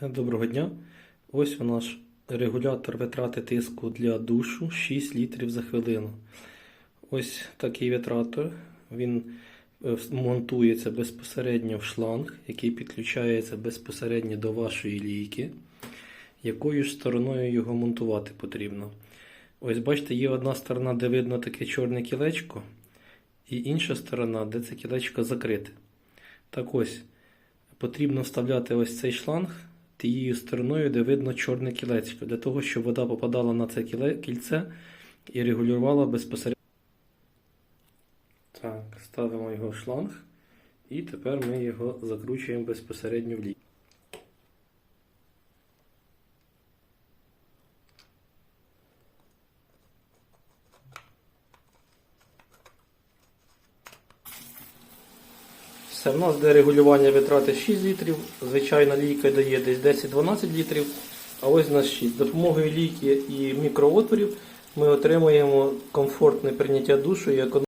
Доброго дня. Ось у нас регулятор витрати тиску для душу 6 літрів за хвилину. Ось такий витратор. Він е, монтується безпосередньо в шланг, який підключається безпосередньо до вашої лійки. Якою ж стороною його монтувати потрібно? Ось бачите, є одна сторона, де видно таке чорне кілечко, і інша сторона, де це кілечко закрите. Так ось, потрібно вставляти ось цей шланг тією стороною, де видно чорне кілечко, для того, щоб вода попадала на це кільце і регулювала безпосередньо. Так, ставимо його в шланг, і тепер ми його закручуємо безпосередньо в лік. Все, в нас де регулювання витрати 6 літрів, звичайна лійка дає десь 10-12 літрів, а ось у нас 6. З допомогою лійки і мікроотворів ми отримуємо комфортне прийняття душу і економію.